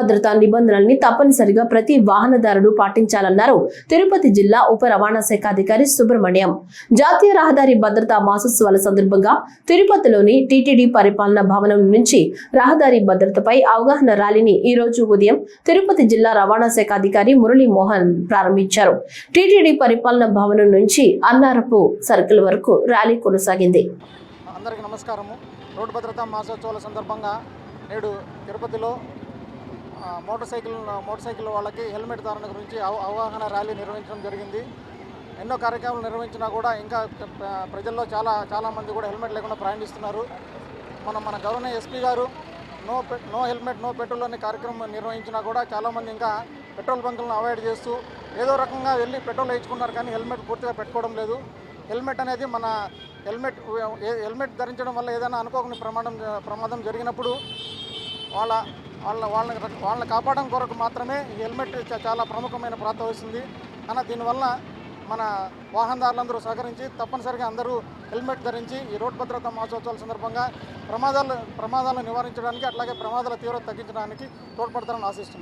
భద్రతా నిబంధనల్ని తప్పనిసరిగా ప్రతి వాహనదారుడు పాటించాలన్నారు. తిరుపతి జిల్లా ఉప రవాణా శాఖ అధికారి సుబ్రహ్మణ్యం. జాతీయ రహదారి భద్రతా మాసోత్సవాల సందర్భంగా తిరుపతిలోని టీటీడీ పరిపాలనా భవనం నుంచి రహదారి భద్రతపై అవగాహన ర్యాలీని ఈ రోజు ఉదయం తిరుపతి జిల్లా రవాణా శాఖ అధికారి మురళీ మోహన్ ప్రారంభించారు. టీటీడీ పరిపాలనా భవనం నుంచి అన్నారపు సర్కిల్ వరకు ర్యాలీ కొనసాగింది. అందరికీ నమస్కారము. రోడ్డు భద్రతా మాసోత్సవాల సందర్భంగా నేడు తిరుపతిలో మోటార్ సైకిల్ మోటార్ సైకిల్ వాళ్ళకి హెల్మెట్ ధారణ గురించి అవ- అవగాహన ర్యాలీ నిర్వహించడం జరిగింది. ఎన్నో కార్యక్రమాలు నిర్వహించినా కూడా ఇంకా ప్రజల్లో చాలా చాలామంది కూడా హెల్మెట్ లేకుండా ప్రయాణిస్తున్నారు. మన మన గవర్నర్ ఎస్పీ గారు no no helmet no petrol అనే కార్యక్రమం నిర్వహించినా కూడా చాలామంది ఇంకా పెట్రోల్ బంకులను అవాయిడ్ చేస్తూ ఏదో రకంగా వెళ్ళి పెట్రోల్ వేయించుకున్నారు కానీ హెల్మెట్ పూర్తిగా పెట్టుకోవడం లేదు. హెల్మెట్ అనేది మన హెల్మెట్ ఏ- హెల్మెట్ ధరించడం వల్ల ఏదైనా అనుకోకుండా ప్రమాదం ప్రమాదం జరిగినప్పుడు వాళ్ళ వాళ్ళ వాళ్ళని వాళ్ళని కాపాడడం కొరకు మాత్రమే ఈ హెల్మెట్ చాలా ప్రముఖమైన ప్రాంతం వస్తుంది కానీ దీనివల్ల మన వాహనదారులందరూ సహకరించి తప్పనిసరిగా అందరూ హెల్మెట్ ధరించి ఈ రోడ్ భద్రతా మహోత్సవాల సందర్భంగా ప్రమాదాలు ప్రమాదాలను నివారించడానికి అట్లాగే ప్రమాదాల తీవ్రత తగ్గించడానికి తోడ్పడతారని ఆశిస్తున్నాను